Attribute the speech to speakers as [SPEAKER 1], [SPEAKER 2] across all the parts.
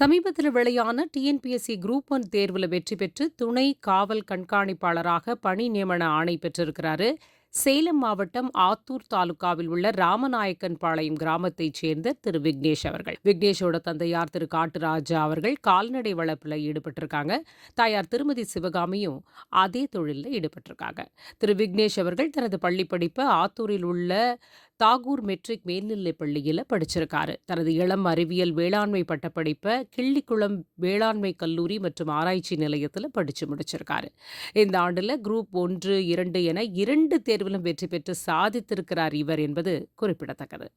[SPEAKER 1] சமீபத்தில் வெளியான TNPSC group one தேர்வில் வெற்றி பெற்று துணை காவல் கண்காணிப்பாளராக பணி நியமன ஆணை பெற்றிருக்கிறாரு. சேலம் மாவட்டம் ஆத்தூர் தாலுகாவில் உள்ள ராமநாயக்கன் பாளையம் கிராமத்தைச் சேர்ந்த திரு விக்னேஷ் அவர்கள். விக்னேஷோட தந்தையார் திரு காட்டுராஜா அவர்கள் கால்நடை வளர்ப்பில் ஈடுபட்டிருக்காங்க. தாயார் திருமதி சிவகாமியும் அதே தொழிலில் ஈடுபட்டிருக்காங்க. திரு விக்னேஷ் அவர்கள் தனது பள்ளி படிப்பை ஆத்தூரில் உள்ள தாகூர் மெட்ரிக் மேல்நிலைப் பள்ளியில் படிச்சிருக்காரு. தனது இளம் அறிவியல் வேளாண்மை பட்டப்படிப்பை கிள்ளிக்குளம் வேளாண்மை கல்லூரி மற்றும் ஆராய்ச்சி நிலையத்தில் படித்து முடிச்சிருக்காரு. இந்த ஆண்டில் குரூப் ஒன்று இரண்டு என இரண்டு தேர்விலும் வெற்றி பெற்று சாதித்திருக்கிறார் இவர் என்பது குறிப்பிடத்தக்கது.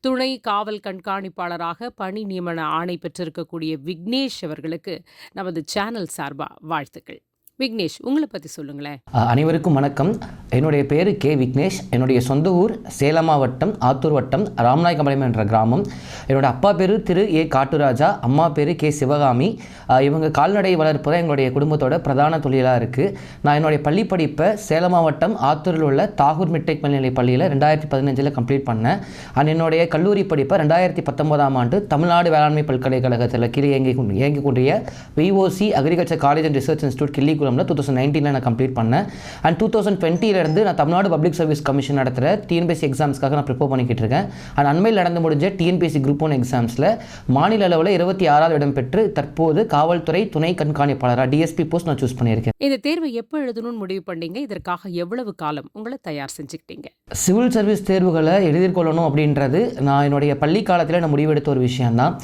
[SPEAKER 1] துணை காவல் கண்காணிப்பாளராக பணி நியமன ஆணை பெற்றிருக்கக்கூடிய விக்னேஷ் அவர்களுக்கு நமது சேனல் சார்பா வாழ்த்துக்கள். விக்னேஷ் உங்களை பற்றி சொல்லுங்களேன்.
[SPEAKER 2] அனைவருக்கும் வணக்கம். என்னுடைய பேர் கே விக்னேஷ். என்னுடைய சொந்த ஊர் சேலம் மாவட்டம் ஆத்தூர் வட்டம் ராமநாயக்கம்பாளையம் என்ற கிராமம். என்னோட அப்பா பேர் திரு ஏ காட்டுராஜா அம்மா பேர் கே சிவகாமி. இவங்க கால்நடை வளர்ப்பு தான் எங்களுடைய குடும்பத்தோட பிரதான தொழிலாக இருக்குது நான் என்னுடைய பள்ளி படிப்பை சேலம் மாவட்டம் ஆத்தூரில் உள்ள தாகூர் மெட்ரிக் மேல்நிலை பள்ளியில் ரெண்டாயிரத்தி பதினஞ்சில் கம்ப்ளீட் பண்ணேன். அண்ட் என்னுடைய கல்லூரி படிப்பை ரெண்டாயிரத்தி பத்தொன்பதாம் ஆண்டு தமிழ்நாடு வேளாண்மை பல்கலைக்கழகத்தில் கீழே இயங்கி கொண்டு- VOC agriculture college and research institute கிள்ளிக்குளமில் two thousand நைன்டீனில் நான் கம்ப்ளீட் பண்ணேன். அண்ட் டூ தௌசண்ட் டுவெண்ட்டிலேருந்து நான் தமிழ்நாடு பப்ளிக் சர்வீஸ் கமிஷன் நடத்துகிற டிஎன்பிஎஸ்சி எக்ஸாம்ஸ்க்காக நான் ப்ரிப்பேர் பண்ணிக்கிட்டு இருக்கேன். அண்ட் அண்மையில் நடந்து முடிஞ்ச டிஎன்பிஎஸ்சி குரூப் ஒன் எக்ஸாம்ஸில் மாநில அளவில் இருபத்தி ஆறாவது இடம் பெற்று தற்போது காவல்துறை துணை கண்காணிப்பாளராக டிஎஸ்பி போஸ்ட் நான் சூஸ் பண்ணியிருக்கேன்.
[SPEAKER 1] இந்த தேர்வை எப்போ எழுதணும்னு முடிவு பண்ணீங்க? இதற்காக எவ்வளவு காலம் உங்களை தயார் செஞ்சுக்கிட்டீங்க?
[SPEAKER 2] சிவில் சர்வீஸ் தேர்வுகளை எதிர்கொள்ளணும் அப்படின்றது நான் என்னுடைய பள்ளி காலத்தில் நான் முடிவெடுத்த ஒரு விஷயம்தான்.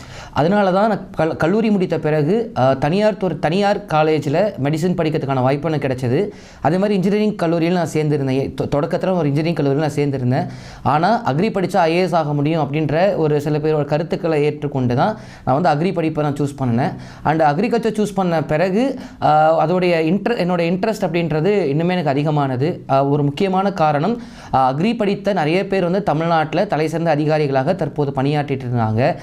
[SPEAKER 2] அதனால தான் நான் கல் கல்லூரி முடித்த பிறகு தனியார் தனியார் காலேஜில் மெடிசன் படிக்கிறதுக்கான வாய்ப்பு எனக்கு கிடச்சிது. அதே மாதிரி இன்ஜினியரிங் கல்லூரியில் நான் சேர்ந்துருந்தேன். தொ- தொடக்கத்தில் ஒரு இன்ஜினியரிங் கல்லூரியில் நான் சேர்ந்திருந்தேன். ஆனால் அக்ரி படித்தா ஐஏஎஸ் ஆக முடியும் அப்படின்ற ஒரு சில பேரோட கருத்துக்களை ஏற்றுக்கொண்டு தான் நான் வந்து அக்ரி படிப்பை நான் சூஸ் பண்ணினேன். அண்ட் அக்ரிகல்ச்சர் சூஸ் பண்ண பிறகு அதோடைய இன்ட்ர என்னோடய இன்ட்ரெஸ்ட் அப்படின்றது இன்னுமே எனக்கு அதிகமானது. ஒரு முக்கியமான காரணம் அக்ரி படித்த நிறைய பேர் வந்து தமிழ்நாட்டில் தலை சிறந்த அதிகாரிகளாக தற்போது பணியாற்றிட்டு இருந்தாங்க.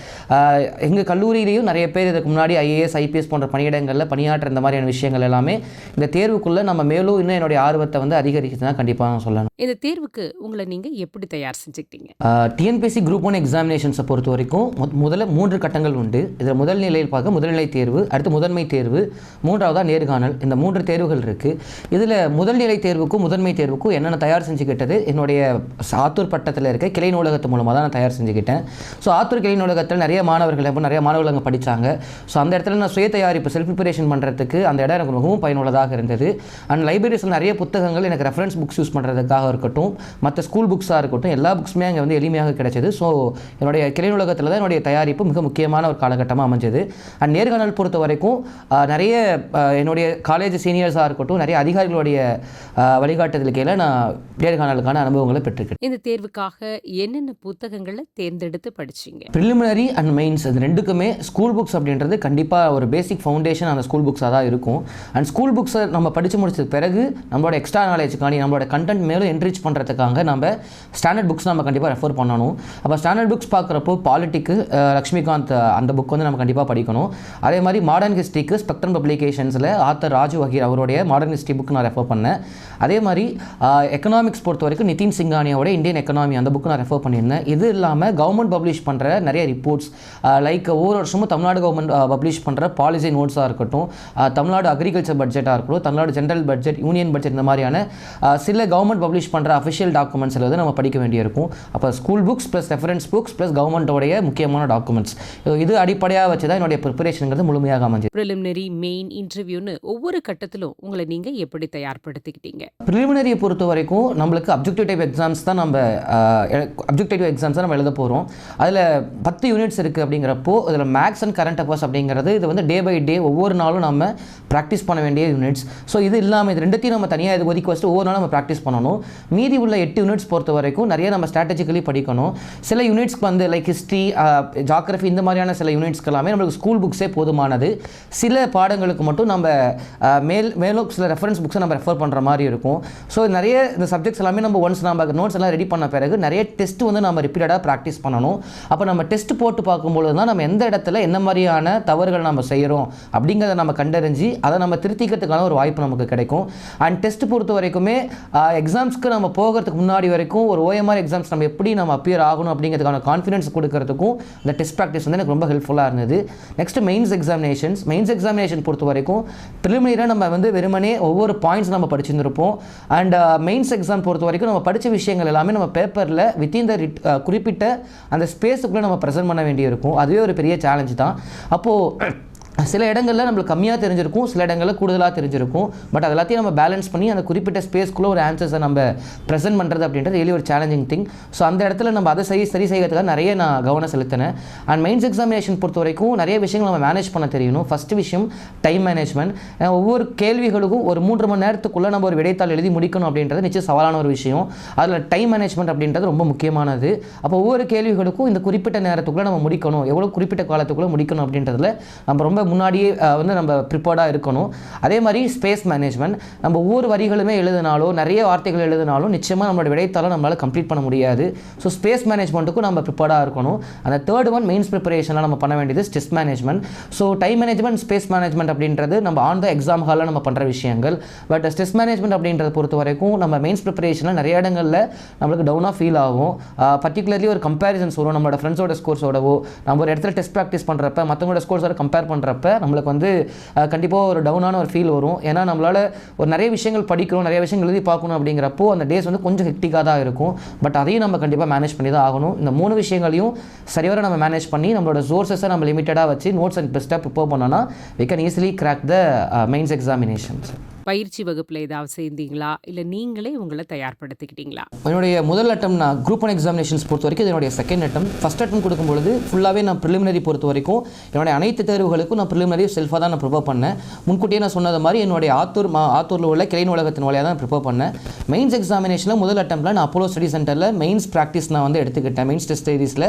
[SPEAKER 2] எங்கள் கல்லூரியிலையும் நிறைய பேர் இதுக்கு முன்னாடி ஐஏஎஸ் ஐபிஎஸ் போன்ற பணியிடங்களில் பணியாற்ற இந்த மாதிரியான விஷயங்கள் எல்லாமே இந்த தேர்வுக்குள்ளே நம்ம மேலும் இன்னும் என்னுடைய ஆர்வத்தை வந்து அதிகரிக்குது தான் கண்டிப்பாக நான் சொல்லணும்.
[SPEAKER 1] இந்த தேர்வுக்கு உங்களை நீங்க எப்படி தயார் செஞ்சுக்கிட்டீங்க?
[SPEAKER 2] டிஎன்பிஎஸ்சி குரூப் ஒன் எக்ஸாமினேஷன்ஸை பொறுத்த வரைக்கும் முதல்ல மூன்று கட்டங்கள் உண்டு. இதில் முதல் நிலையில் பார்க்க முதல்நிலை தேர்வு அடுத்து முதன்மை தேர்வு மூன்றாவதாக நேர்காணல். இந்த மூன்று தேர்வுகள் இருக்குது இதில் முதல் நிலை தேர்வுக்கும் முதன்மை தேர்வுக்கும் என்னென்ன தயார் செஞ்சுக்கிட்டது? என்னுடைய ஆத்தூர் பட்டத்தில் இருக்க கிளை நூலகத்து மூலமாக தான் நான் தயார் செஞ்சுக்கிட்டேன். ஸோ ஆத்தூர் கிளை நூலகத்தில் நிறைய மாணவர்கள் நிறைய மாணவர்கள் அங்கே படித்தாங்க ஸோ அந்த இடத்துல நான் சுய தயாரிப்பு செல்ஃப் ப்ரிப்பரேஷன் பண்ணுறதுக்கு அந்த இடம் எனக்கு மிகவும் பயனுள்ளதாக இருந்தது. அண்ட் லைப்ரரிஸில் நிறைய புத்தகங்கள் எனக்கு ரெஃபரன்ஸ் புக்ஸ் யூஸ் பண்ணுறதுக்காக இருக்கட்டும் மற்ற ஸ்கூல் புக்ஸாக இருக்கட்டும் எல்லா புக்ஸுமே அங்கே வந்து எளிமையாக கிடைச்சது. ஸோ என்னுடைய கிளை நூலகத்தில் தான் என்னுடைய தயாரிப்பு மிக முக்கியமான ஒரு காலகட்டமாக அமைஞ்சது. அண்ட் நேர்காணல் பொறுத்த வரைக்கும் நிறைய என்னுடைய காலேஜ் சீனியர்ஸாக இருக்கட்டும் நிறைய அதிகாரிகளுடைய ஆஹ், வழிகாட்டுதல் கீழே நான் நேர்காணலுக்கான அனுபவங்களை பெற்றிருக்கேன்.
[SPEAKER 1] இந்த தேர்வுக்காக என்னென்ன புத்தகங்களை தேர்ந்தெடுத்து படிச்சீங்க?
[SPEAKER 2] ப்ரிலிமினரி அண்ட் மெயின்ஸ் அது ரெண்டுக்குமே ஸ்கூல் புக்ஸ் அப்படின்றது கண்டிப்பாக ஒரு பேசிக் ஃபவுண்டேஷன் அந்த ஸ்கூல் புக்ஸாக தான் இருக்கும். அண்ட் ஸ்கூல் புக்ஸை நம்ம படித்து முடிச்சதுக்கு பிறகு நம்மளோட எக்ஸ்ட்ரா நாலேஜுக்காண்டி நம்மளோட கண்டென்ட் மேலும் என்ரிச் பண்ணுறதுக்காக நம்ம ஸ்டாண்டர்ட் புக்ஸ் நம்ம கண்டிப்பாக ரெஃபர் பண்ணணும். அப்போ ஸ்டாண்டர்ட் புக்ஸ் பார்க்குறப்போ பாலிட்டிக்கு லக்ஷ்மிகாந்த் அந்த புக் வந்து நம்ம கண்டிப்பாக படிக்கணும். அதே மாதிரி மாடர்ன் ஹிஸ்ட்ரிக்கு ஸ்பெக்ட்ரம் பப்ளிகேஷன்ஸில் ஆத்தர் ராஜு வகீர் அவருடைய மாடர்ன் ஹிஸ்ட்ரி புக் நான் ரெஃபர் பண்ணேன். அதே மாதிரி எக்கனாமிக்ஸ் பொறுத்த வரைக்கும் நிதின் சிங்கானியோட இந்தியன் எக்கனாமி அந்த புக் நான் ரெஃபர் பண்ணியிருந்தேன். இது இல்லாமல் கவர்மெண்ட் பப்ளிஷ் பண்ணுற நிறைய ரிப்போர்ட்ஸ் லைக் ஒவ்வொரு வருஷமும் தமிழ்நாடு கவர்மெண்ட் பப்ளிஷ் பண்ணுற பாலிசி நோட்ஸாக இருக்கட்டும் தமிழ்நாடு அக்ரிகல்ச்சர் பட்ஜெட் பட்ஜெட்டாக இருக்கட்டும் Tamil Nadu general budget union budget இந்த மாதிரியான சில கவர்மெண்ட் பப்ளிஷ் பண்ணுற அஃபிஷியல் டாக்குமெண்ட்ஸில் வந்து நம்ம படிக்க வேண்டியிருக்கும். அப்போ school books plus reference books plus கவர்மெண்ட்டோடைய முக்கியமான டாக்குமெண்ட்ஸ் இது அடிப்படையாக வச்சு தான் என்னுடைய ப்ரிப்பரேஷனுங்கிறது முழுமையாக அமைஞ்சது.
[SPEAKER 1] ப்ரிலிமினரி மெயின் இன்டர்வியூன்னு ஒவ்வொரு கட்டத்திலும் உங்களை நீங்க எப்படி தயார்படுத்திக்கிட்டீங்க?
[SPEAKER 2] ப்ரிலிமினரியை பொறுத்த வரைக்கும் நம்மளுக்கு அப்ஜெக்டிவ் டைப் எக்ஸாம்ஸ் தான் நம்ம அப்ஜெக்டிவ் எக்ஸாம்ஸ் தான் நம்ம எழுத போகிறோம் அதில் பத்து யூனிட்ஸ் இருக்குது அப்படிங்கிறப்போ இதில் மேக்ஸ் அண்ட் கரண்ட் அஃபேர்ஸ் அப்படிங்கிறது இது வந்து டே பை டே ஒவ்வொரு நாளும் நம்ம ப்ராக்டிஸ் பண்ண வேண்டிய யூனிட்ஸ் ஸோ இது இல்லாமல் இது ரெண்டுத்தையும் நம்ம தனியாக இது ஒதுக்கி வச்சுட்டு ஒவ்வொரு நாளும் நம்ம ப்ராக்டிஸ் பண்ணணும். மீதி உள்ள எட்டு யூனிட்ஸ் பொறுத்த வரைக்கும் நிறைய நம்ம ஸ்ட்ராட்டஜிக்கலி படிக்கணும். சில யூனிட்ஸ்க்கு வந்து லைக் ஹிஸ்ட்ரி ஜாகிரஃபி இந்த மாதிரியான சில யூனிட்ஸ்க்கு எல்லாமே நம்மளுக்கு ஸ்கூல் புக்ஸே போதுமானது. சில பாடங்களுக்கு மட்டும் நம்ம uh, மேல் மேலும் சில ரெஃபரன்ஸ் புக்ஸை நம்ம ரெஃபர் பண்ணுற மாதிரி இருக்கும். ஸோ நிறைய இந்த சப்ஜெக்ட்ஸ் எல்லாமே நம்ம ஒன்ஸ் நம்ம நோட்ஸ் எல்லாம் ரெடி பண்ண பிறகு நிறைய டெஸ்ட் வந்து நம்ம ரிப்பீட்டடாக ப்ராக்டிஸ் பண்ணணும். அப்போ நம்ம டெஸ்ட் போட்டு பார்க்கும்பொழுது தான் நம்ம எந்த இடத்துல என்ன மாதிரியான தவறுகள் நம்ம செய்கிறோம் அப்படிங்கிறத நம்ம கண்டறிஞ்சு அதை நம்ம திருத்திக்க படிக்கிறதுக்கான ஒரு வாய்ப்பு நமக்கு கிடைக்கும். அண்ட் டெஸ்ட் பொறுத்த வரைக்குமே எக்ஸாம்ஸ்க்கு நம்ம போகிறதுக்கு முன்னாடி வரைக்கும் ஒரு ஓஎம்ஆர் எக்ஸாம்ஸ் நம்ம எப்படி நம்ம அப்பியர் ஆகணும் அப்படிங்கிறதுக்கான கான்ஃபிடன்ஸ் கொடுக்கறதுக்கும் இந்த டெஸ்ட் ப்ராக்டிஸ் வந்து எனக்கு ரொம்ப ஹெல்ப்ஃபுல்லாக இருந்தது. Next mains examinations mains examination பொறுத்த வரைக்கும் ப்ரிலிமினரியாக நம்ம வந்து வெறுமனே ஒவ்வொரு பாயிண்ட்ஸ் நம்ம படிச்சிருந்திருப்போம். அண்ட் மெயின்ஸ் எக்ஸாம் பொறுத்த வரைக்கும் நம்ம படித்த விஷயங்கள் எல்லாமே நம்ம பேப்பரில் வித்தின் த குறிப்பிட்ட அந்த ஸ்பேஸுக்குள்ளே நம்ம ப்ரெசென்ட் பண்ண வேண்டியிருக்கும். அதுவே ஒரு பெரிய சேலஞ்சு தான். அப்போது சில இடங்களில் நம்மளுக்கு கம்மியாக தெரிஞ்சிருக்கும் சில இடங்களில் கூடுதலாக தெரிஞ்சிருக்கும். பட் அது எல்லாத்தையும் நம்ம பேலன்ஸ் பண்ணி அந்த குறிப்பிட்ட ஸ்பேஸ்க்குள்ளே ஒரு ஆன்சர்ஸை நம்ம ப்ரெசென்ட் பண்ணுறது அப்படின்றது really ஒரு சேலஞ்சிங் திங் ஸோ அந்த இடத்துல நம்ம அதை சரி சரி செய்யறதுக்காக நிறைய நான் கவனம் செலுத்தினேன். அண்ட் மெயின்ஸ் எக்ஸாமினேஷன் பொறுத்த வரைக்கும் நிறைய விஷயங்கள் நம்ம மேனேஜ் பண்ண தெரியணும். ஃபஸ்ட் விஷயம் டைம் மேனேஜ்மெண்ட் ஒவ்வொரு கேள்விகளுக்கும் ஒரு மூன்று மணி நேரத்துக்குள்ளே நம்ம ஒரு விடைத்தாள் எழுதி முடிக்கணும் அப்படின்றது நிச்சயம் சவாலான ஒரு விஷயம். அதில் டைம் மேனேஜ்மெண்ட் அப்படின்றது ரொம்ப முக்கியமானது. அப்போ ஒவ்வொரு கேள்விகளுக்கும் இந்த குறிப்பிட்ட நேரத்துக்குள்ளே நம்ம முடிக்கணும். எவ்வளோ குறிப்பிட்ட காலத்துக்குள்ளே முடிக்கணும் அப்படின்றதுல நம்ம ரொம்ப முன்னாடியே வந்து நம்ம ப்ரிப்பேர்டாக இருக்கணும். அதே மாதிரி ஸ்பேஸ் மேனேஜ்மெண்ட் நம்ம ஒவ்வொரு வரிகளுமே எழுதினாலோ நிறைய வார்த்தைகள் எழுதினாலும் நிச்சயமாக நம்மளோட விடைத்தாளை நம்மளால் கம்ப்ளீட் பண்ண முடியாது. ஸோ ஸ்பேஸ் மேனேஜ்மெண்ட்டுக்கும் நம்ம ப்ரிப்பேர்டாக இருக்கணும். அந்த தேர்ட் ஒன் மெயின்ஸ் ப்ரிப்பரேஷனில் நம்ம பண்ண வேண்டியது stress management so time management space management அப்படின்றது நம்ம ஆன் த எக்ஸாம் ஹாலில் நம்ம பண்ணுற விஷயங்கள். பட் ஸ்ட்ரெஸ் மேனேஜ்மெண்ட் அப்படின்றத பொறுத்த வரைக்கும் நம்ம மெயின்ஸ் ப்ரிப்பரேஷனில் நிறைய இடங்களில் நம்மளுக்கு டவுனாக ஃபீல் ஆகும். பர்டிகுலர்லி ஒரு கம்பேரிசன்ஸ் வரும். நம்மளோட ஃப்ரெண்ட்ஸோட ஸ்கோர்ஸோடவோ நம்ம ஒரு இடத்துல டெஸ்ட் ப்ராக்டிஸ் பண்ணுறப்ப மற்றவங்களோட ஸ்கோர்ஸோட கம்பேர் பண்ணுறப்ப நம்மளுக்கு வந்து கண்டிப்பாக ஒரு டவுனான ஒரு ஃபீல் வரும். ஏன்னா நம்மளால் ஒரு நிறைய விஷயங்கள் படிக்கிறோம் நிறைய விஷயங்கள் எழுதி பார்க்கணும் அப்படிங்கிறப்போ அந்த டேஸ் வந்து கொஞ்சம் ஹெக்டிக்காக தான் இருக்கும். பட் அதையும் நம்ம கண்டிப்பாக மேனேஜ் பண்ணி தான் ஆகணும். இந்த மூணு விஷயங்களையும் சரிவர நம்ம மேனேஜ் பண்ணி நம்மளோட சோர்ஸஸை நம்ம லிமிட்டடாக வச்சு நோட்ஸ் அண்ட் பெஸ்ட்டாக ப்ரிப்பேர் பண்ணோன்னா we can easily crack the mains examinations
[SPEAKER 1] பயிற்சி வகுப்புல ஏதாவது சேர்ந்தீங்களா? இல்ல நீங்களே உங்களை தயார்படுத்திக்கிட்டீங்களா?
[SPEAKER 2] என்னுடைய முதல் அட்டம் நான் குரூப் ஒன் எக்ஸாமினேஷன்ஸ் பொறுத்த வரைக்கும் இது என்னுடைய செகண்ட் அட்டம். ஃபஸ்ட் அட்டம் கொடுக்கும்பொழுது ஃபுல்லாகவே நான் ப்ரிலிமினரி பொறுத்த வரைக்கும் என்னுடைய அனைத்து தேர்வுகளுக்கும் நான் ப்ரிலிமினரி செல்ஃபாக தான் நான் ப்ரிப்பேர் பண்ணேன். முன்கூட்டியே நான் சொன்னது மாதிரி என்னுடைய ஆத்தூர் மா ஆத்தூரில் உள்ள கிளை நூலகத்தின் வழியாக தான் ப்ரிப்பேர் பண்ணேன். மெயின்ஸ் எக்ஸாமினேஷனில் முதல் அட்டம்ல நான் அப்போலோ ஸ்டடி சென்டரில் மெயின்ஸ் ப்ராக்டிஸ் நான் வந்து எடுத்துக்கிட்டேன். மெயின்ஸ் டெஸ்ட் சீரீஸில்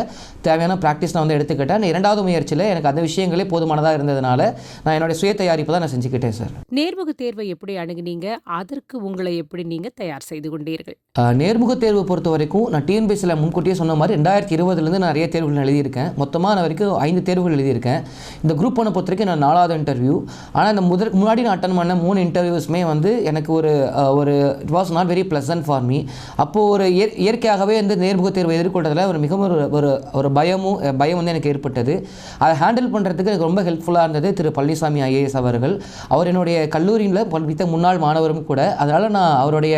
[SPEAKER 2] தேவையான ப்ராக்டிஸ் நான் வந்து எடுத்துக்கிட்டேன். இரண்டாவது முயற்சியில் எனக்கு அந்த விஷயங்களே போதுமானதாக இருந்ததுனால நான் என்னுடைய சுய தயாரிப்பு தான் நான் செஞ்சுக்கிட்டேன் சார்
[SPEAKER 1] நேர்முக தேர்வை எப்படி அணுகுனீங்க? அதற்கு உங்களை எப்படி நீங்க தயார் செய்து கொண்டீர்கள்?
[SPEAKER 2] நேர்முக தேர்வு பொறுத்த வரைக்கும் நான் டிஎன்பிஎஸ்சியில் முன்கூட்டியே சொன்ன மாதிரி ரெண்டாயிரத்தி இருபதுலேருந்து நான் நிறைய தேர்வுகள் எழுதியிருக்கேன். மொத்தமாக நான் வரைக்கும் ஐந்து தேர்வுகள் எழுதியிருக்கேன். இந்த குரூப் ஒன்று பொறுத்த வரைக்கும் நான் நாலாவது இன்டர்வியூ ஆனால் இந்த முதல் முன்னாடி நான் அட்டன் பண்ண மூணு இன்டர்வியூஸுமே வந்து எனக்கு ஒரு ஒரு it was not very pleasant for me அப்போது ஒரு இயற்கையாகவே வந்து நேர்முக தேர்வை எதிர்கொண்டதில் ஒரு மிகவும் ஒரு ஒரு ஒரு பயமும் பயம் வந்து எனக்கு ஏற்பட்டது. அதை ஹேண்டில் பண்ணுறதுக்கு எனக்கு ரொம்ப ஹெல்ப்ஃபுல்லாக இருந்தது திரு பழனிசாமி ஐஏஎஸ் அவர்கள். அவர் என்னுடைய கல்லூரியில் படித்த முன்னாள் மாணவரும் கூட அதனால் நான் அவருடைய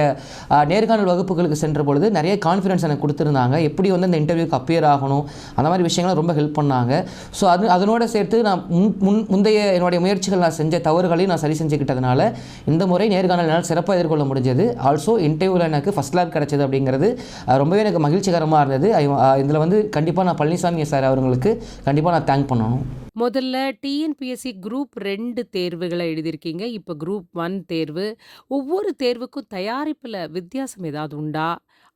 [SPEAKER 2] நேர்காணல் வகுப்புகளுக்கு சென்ற பொழுது நிறைய கான்ஃபிடன்ஸ் எனக்கு கொடுத்துருந்தாங்க. எப்படி வந்து அந்த இன்டர்வியூக்கு அப்பியர் ஆகணும் அந்த மாதிரி விஷயங்களை ரொம்ப ஹெல்ப் பண்ணாங்க. ஸோ அது அதனோட சேர்த்து நான் முன் முன் முந்தைய என்னுடைய முயற்சிகள் நான் செஞ்ச தவறுகளையும் நான் சரி செஞ்சுக்கிட்டதுனால இந்த முறை நேர்காணல் என்னால் சிறப்பாக எதிர்கொள்ள முடிஞ்சது. ஆல்சோ இன்டர்வியூவில் எனக்கு ஃபஸ்ட் லேப் கிடச்சது அப்படிங்கிறது ரொம்பவே எனக்கு மகிழ்ச்சிகரமாக இருந்தது. இதில் வந்து கண்டிப்பாக நான் பழனிசாமி சார் அவர்களுக்கு கண்டிப்பாக நான் தேங்க் பண்ணணும்.
[SPEAKER 1] முதல்ல டிஎன்பிஎஸ்சி குரூப் ரெண்டு தேர்வுகளை எழுதியிருக்கீங்க. இப்போ குரூப் ஒன் தேர்வு. ஒவ்வொரு தேர்வுக்கும் தயாரிப்பில் வித்தியாசம் ஏதாவது உண்டா?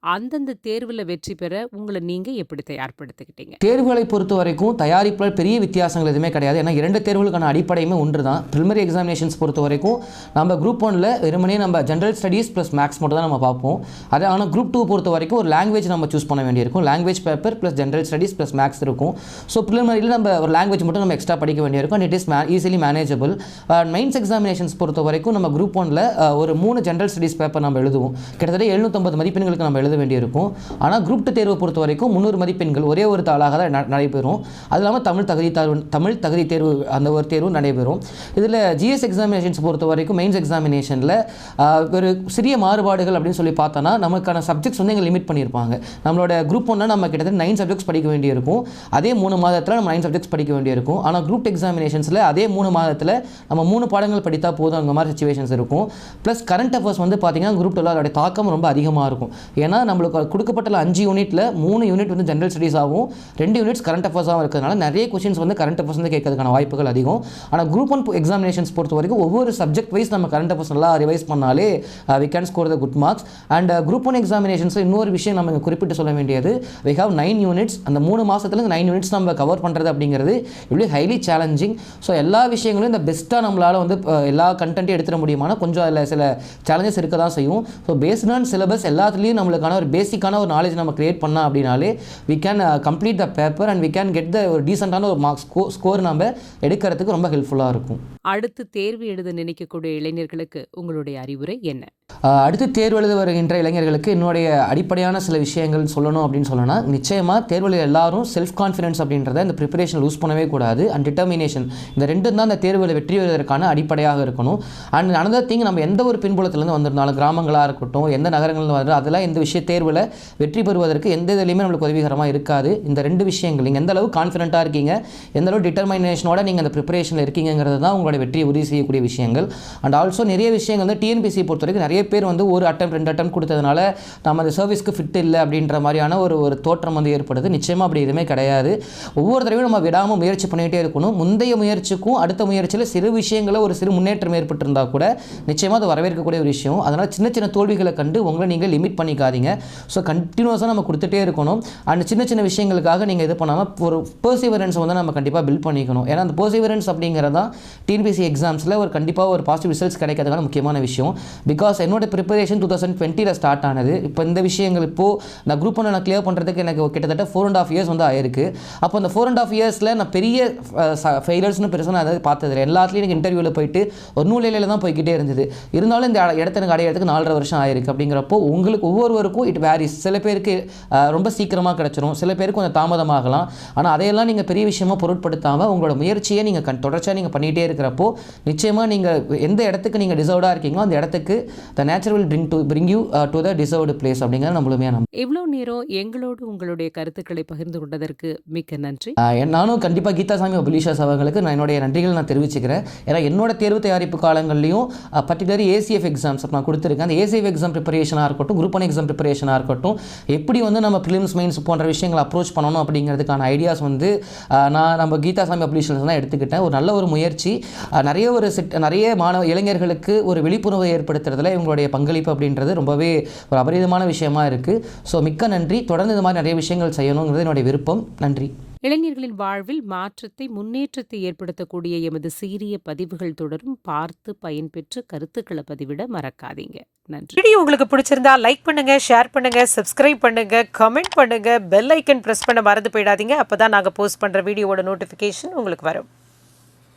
[SPEAKER 1] அந்தந்த தேர்வில் வெற்றி பெற உங்களை நீங்கள் எப்படி தயார்படுத்திக்கிட்டீங்க?
[SPEAKER 2] தேர்வுகளை பொறுத்த வரைக்கும் தயாரிப்பில் பெரிய வித்தியாசங்கள் எதுவுமே கிடையாது. ஏன்னா இரண்டு தேர்வுகளுக்கான அடிப்படையுமே ஒன்று தான் ப்ரிலிமரி எக்ஸாமினேஷன்ஸ் பொறுத்த வரைக்கும் நம்ம குரூப் ஒனில் வெறுமனே நம்ம ஜென்ரல் ஸ்டடீஸ் ப்ளஸ் மேக்ஸ் மட்டும் தான் நம்ம பார்ப்போம். அதே ஆனால் குரூப் டூ பொறுத்த வரைக்கும் ஒரு லாங்குவேஜ் நம்ம சூஸ் பண்ண வேண்டியிருக்கும். Language paper plus general studies plus maths இருக்கும். ஸோ ப்ரிலிமரியில் நம்ம ஒரு லாங்குவேஜ் மட்டும் நம்ம எக்ஸ்ட்ரா படிக்க வேண்டியிருக்கும். And it is easily manageable mains examinations பொறுத்த வரைக்கும் நம்ம குரூப் ஒனில் ஒரு மூணு ஜென்ரல் ஸ்டடீஸ் பேப்பர் நம்ம எழுதுவோம். கிட்டத்தட்ட எழுநூற்றம்பது மதிப்பெண்களுக்கு நம்ம எழுத வேண்டியிருக்கும். ஆனால் குரூப் டூ தேர்வை பொறுத்த வரைக்கும் முந்நூறு மதிப்பெண்கள் ஒரே ஒரு தாளாக தான் ந- நடைபெறும். அது இல்லாமல் தமிழ் தகுதி தேர்வு தமிழ் தகுதி தேர்வு அந்த ஒரு தேர்வு நடைபெறும். இதில் ஜிஎஸ் எக்ஸாமினேஷன்ஸ் பொறுத்த வரைக்கும் மெயின்ஸ் எக்ஸாமினேஷனில் ஒரு சிறிய மாறுபாடுகள் அப்படின்னு சொல்லி பார்த்தோன்னா நமக்கான சப்ஜெக்ட்ஸ் வந்து எங்கள் லிமிட் பண்ணியிருப்பாங்க. நம்மளோட குரூப் ஒன்னா நம்ம கிட்டத்தட்ட நைன் சப்ஜெக்ட்ஸ் படிக்க வேண்டியிருக்கும். அதே மூணு மாதத்தில் நம்ம நைன் சப்ஜெக்ட்ஸ் படிக்க வேண்டியிருக்கும். ஆனால் குரூப் எக்ஸாமினேஷன்ஸில் அதே மூணு மாதத்தில் நம்ம மூணு பாடங்கள் படித்தா போதும் அந்த மாதிரி சுச்சுவேஷன்ஸ் இருக்கும். ப்ளஸ் கரண்ட் அஃபேர்ஸ் வந்து பார்த்தீங்கன்னா குரூப் டுவெல் அதோட தாக்கம் ரொம்ப அதிகமாக இருக்கும். ஏன்னா நம்மளுக்கு கொடுக்கப்பட்ட அஞ்சு யூனிட்டில் மூணு யூனிட் வந்து ஜென்ரல் ஸ்டடீஸ் ஆகும். ரெண்டு யூனிட்ஸ் கரண்ட் அஃபேர்ஸாகவும் இருக்கிறதுனால நிறைய கொஷின்ஸ் வந்து கரண்ட் அஃபேர்ஸ் வந்து கேட்கறதுக்கான வாய்ப்புகள் அதிகம். ஆனால் குரூப் ஒன் எக்ஸாமினேஷன்ஸ் பொறுத்த வரைக்கும் ஒவ்வொரு சப்ஜெக்ட் வைஸ் நம்ம கரண்ட் அஃபேர்ஸ் நல்லா ரிவைஸ் பண்ணாலே we can score the good marks and group one examinations இன்னொரு விஷயம் நம்ம குறிப்பிட்டு சொல்ல வேண்டியது வி ஹவ் நைன் யூனிட்ஸ் அந்த மூணு மாதத்துல நைன் யூனிட்ஸ் நம்ம கவர் பண்ணுறது அப்படிங்கிறது இப்படி ஹைலி சேலஞ்சிங் ஸோ எல்லா விஷயங்களும் இந்த பெஸ்ட்டாக நம்மளால் வந்து எல்லா கண்டென்ட்டையும் எடுத்துட முடியுமானா கொஞ்சம் அதில் சில சேலஞ்சஸ் இருக்க தான் செய்யும். ஸோ பேஸ்ட் ஆன் சிலபஸ் எல்லாத்துலேயும் நம்மளுக்கான ஒரு பேசிக்கான ஒரு நாலேஜ் நம்ம கிரியேட் பண்ணா அப்படின்னாலே we can complete the paper and we can get the ஒரு டீசெண்டான ஒரு மார்க் ஸ்கோ ஸ்கோர் நம்ம எடுக்கிறதுக்கு ரொம்ப ஹெல்ப்ஃபுல்லாக இருக்கும்.
[SPEAKER 1] அடுத்து தேர்வு எழுத நினைக்கக்கூடிய இளைஞர்களுக்கு உங்களுடைய அறிவுரை என்ன?
[SPEAKER 2] அடுத்து தேர்வு எழுத வருகின்ற இளைஞர்களுக்கு என்னுடைய அடிப்படையான சில விஷயங்கள் சொல்லணும் அப்படின்னு சொல்லணும்னா நிச்சயமாக தேர்வில் எல்லாரும் செல்ஃப் கான்ஃபிடன்ஸ் அப்படின்றத இந்த ப்ரிப்பரேஷன் லூஸ் பண்ணவே கூடாது. அண்ட் டிட்டர்மினேஷன் இந்த ரெண்டும் தான் இந்த தேர்வில் வெற்றி பெறுவதற்கான அடிப்படையாக இருக்கணும். அண்ட் அனதர் திங் நம்ம எந்த ஒரு பின்புலத்திலேருந்து வந்திருந்தாலும் கிராமங்களாக இருக்கட்டும் எந்த நகரங்கள்ல வந்து அதெல்லாம் இந்த விஷய தேர்வில் வெற்றி பெறுவதற்கு எந்த இதுலையுமே நம்மளுக்கு உதவிகரமாக இருக்காது. இந்த ரெண்டு விஷயங்கள் நீங்கள் எந்த அளவு கான்ஃபிடண்ட்டாக இருக்கீங்க எந்த அளவு டிட்டர்மினேஷனோட நீங்கள் அந்த ப்ரிப்பரேஷனில் இருக்கீங்கிறது தான் உங்களோட வெற்றியை உறுதி செய்யக்கூடிய விஷயங்கள். அண்ட் ஆல்சோ நிறைய விஷயங்கள் வந்து டிஎன்பிசி பொறுத்த வரைக்கும் நிறைய பேர் வந்து ஒரு அட்டம் ரெண்டு அட்டம் கொடுத்ததுனால நம்ம அந்த சர்வீஸ்க்கு ஃபிட் இல்லை அப்படின்ற மாதிரியான ஒரு ஒரு தோற்றம் வந்து ஏற்படுது. நிச்சயமாக அப்படி எதுவுமே கிடையாது. ஒவ்வொரு தடவையும் நம்ம விடாமல் முயற்சி பண்ணிகிட்டே இருக்கணும். முந்தைய முயற்சிக்கும் அடுத்த முயற்சியில் சிறு விஷயங்களில் ஒரு சிறு முன்னேற்றம் ஏற்பட்டிருந்தால் கூட நிச்சயமாக அது வரவேற்கக்கூடிய ஒரு விஷயம். அதனால் சின்ன சின்ன தோல்விகளை கண்டு உங்களை நீங்கள் லிமிட் பண்ணிக்காதீங்க. ஸோ கண்டினியூஸாக நம்ம கொடுத்துட்டே இருக்கணும். அண்ட் சின்ன சின்ன விஷயங்களுக்காக நீங்கள் இது பண்ணாமல் ஒரு பர்சிவரன்ஸ் வந்து நம்ம கண்டிப்பாக பில்ட் பண்ணிக்கணும். ஏன்னா அந்த பர்சிவரன்ஸ் அப்படிங்கிறதான் தான் டிஎன்பிசி எக்ஸாம்ஸில் ஒரு கண்டிப்பாக ஒரு பாசிட்டிவ் ரிசல்ட்ஸ் கிடைக்கிறதுக்கான முக்கியமான விஷயம். பிகாஸ் என்னோட ப்ரிப்பரேஷன் டூ தௌசண்ட் டுவெண்ட்டியில் ஸ்டார்ட் ஆனது. இப்போ இந்த விஷயங்கள் இப்போது நான் குரூப் ஒன்று நான் கிளியர் பண்ணுறதுக்கு எனக்கு கிட்டத்தட்ட ஃபோர் அண்ட் ஆஃப் இயர்ஸ் வந்து ஆயிருக்கு. அப்போ அந்த ஃபோர் அண்ட் ஆஃப் இயர்ஸில் நான் பெரிய ஃபெயிலர்ஸ்னு பெருசாக நான் அதாவது பார்த்ததில்லை. எல்லாத்துலேயும் எனக்கு இன்டர்வியூவில் போயிட்டு ஒரு நூலையில தான் போய்கிட்டே இருந்தது. இருந்தாலும் இந்த இடத்த எனக்கு அடையிறதுக்கு நாலரை வருஷம் ஆயிருக்கு. அப்படிங்கிறப்போ உங்களுக்கு ஒவ்வொருவருக்கும் இட் வேரிஸ் சில பேருக்கு ரொம்ப சீக்கிரமாக கிடச்சிரும். சில பேருக்கு கொஞ்சம் தாமதமாகலாம். ஆனால் அதையெல்லாம் நீங்கள் பெரிய விஷயமாக பொருட்படுத்தாமல் உங்களோட முயற்சியை நீங்கள் கண் தொடர்ச்சியாக நீங்கள் பண்ணிகிட்டே இருக்கிறப்போ நிச்சயமாக நீங்கள் எந்த இடத்துக்கு நீங்கள் டிசர்வ்டாக இருக்கீங்களோ அந்த இடத்துக்கு the natural drink to bring you to the deserved place அப்படிங்கிறது நம்ம முழுமையாக நம்ப
[SPEAKER 1] இவ்வளோ நேரம் எங்களோடு உங்களுடைய கருத்துக்களை பகிர்ந்து கொண்டதற்கு மிக்க நன்றி.
[SPEAKER 2] நானும் கண்டிப்பாக கீதாசாமி அபிலிஷாஸ் அவர்களுக்கு நான் என்னுடைய நன்றிகள் நான் தெரிவிச்சுக்கிறேன். ஏன்னா என்னோட தேர்வு தயாரிப்பு காலங்கள்லையும் பர்டிகுலர் ஏசிஎஃப் எக்ஸாம்ஸ் நான் கொடுத்துருக்கேன். அந்த ஏசிஎஃப் எக்ஸாம் ப்ரிப்பரேஷனாக இருக்கட்டும் குரூப் ஒன் எக்ஸாம் ப்ரிப்பரேஷனாக இருக்கட்டும் எப்படி வந்து நம்ம ப்ரிலிம்ஸ் மெயின்ஸ் போன்ற விஷயங்களை அப்ரோச் பண்ணணும் அப்படிங்கிறதுக்கான ஐடியாஸ் வந்து நான் நம்ம கீதாசாமி அப்ளிகேஷன்ஸ் தான் எடுத்துக்கிட்டேன். ஒரு நல்ல ஒரு முயற்சி. நிறைய ஒரு செட் நிறைய மாணவ இளைஞர்களுக்கு ஒரு விழிப்புணர்வை ஏற்படுத்துறதுல இவங்களுடைய பங்களிப்பு அப்படின்றது ரொம்பவே ஒரு அபரிதமான விஷயமா இருக்குது ஸோ மிக்க நன்றி. தொடர்ந்து இந்த மாதிரி நிறைய விஷயங்கள் செய்யணுங்கிறது என்னுடைய விருப்பம். நன்றி.
[SPEAKER 1] இளைஞர்களின் வாழ்வில் மாற்றத்தை முன்னேற்றத்தை ஏற்படுத்தக்கூடிய எமது சீரிய பதிவுகள் தொடரும். பார்த்து பயன்பெற்று கருத்துக்களை பதிவிட மறக்காதீங்க. நன்றி.
[SPEAKER 3] வீடியோ உங்களுக்கு பிடிச்சிருந்தா லைக் பண்ணுங்க ஷேர் பண்ணுங்க சப்ஸ்கிரைப் பண்ணுங்க கமெண்ட் பண்ணுங்க பெல் ஐக்கன் பிரஸ் பண்ண மறந்து போயிடாதீங்க. அப்பதான் நாங்க போஸ்ட் பண்ற வீடியோவோட நோட்டிபிகேஷன் உங்களுக்கு வரும்.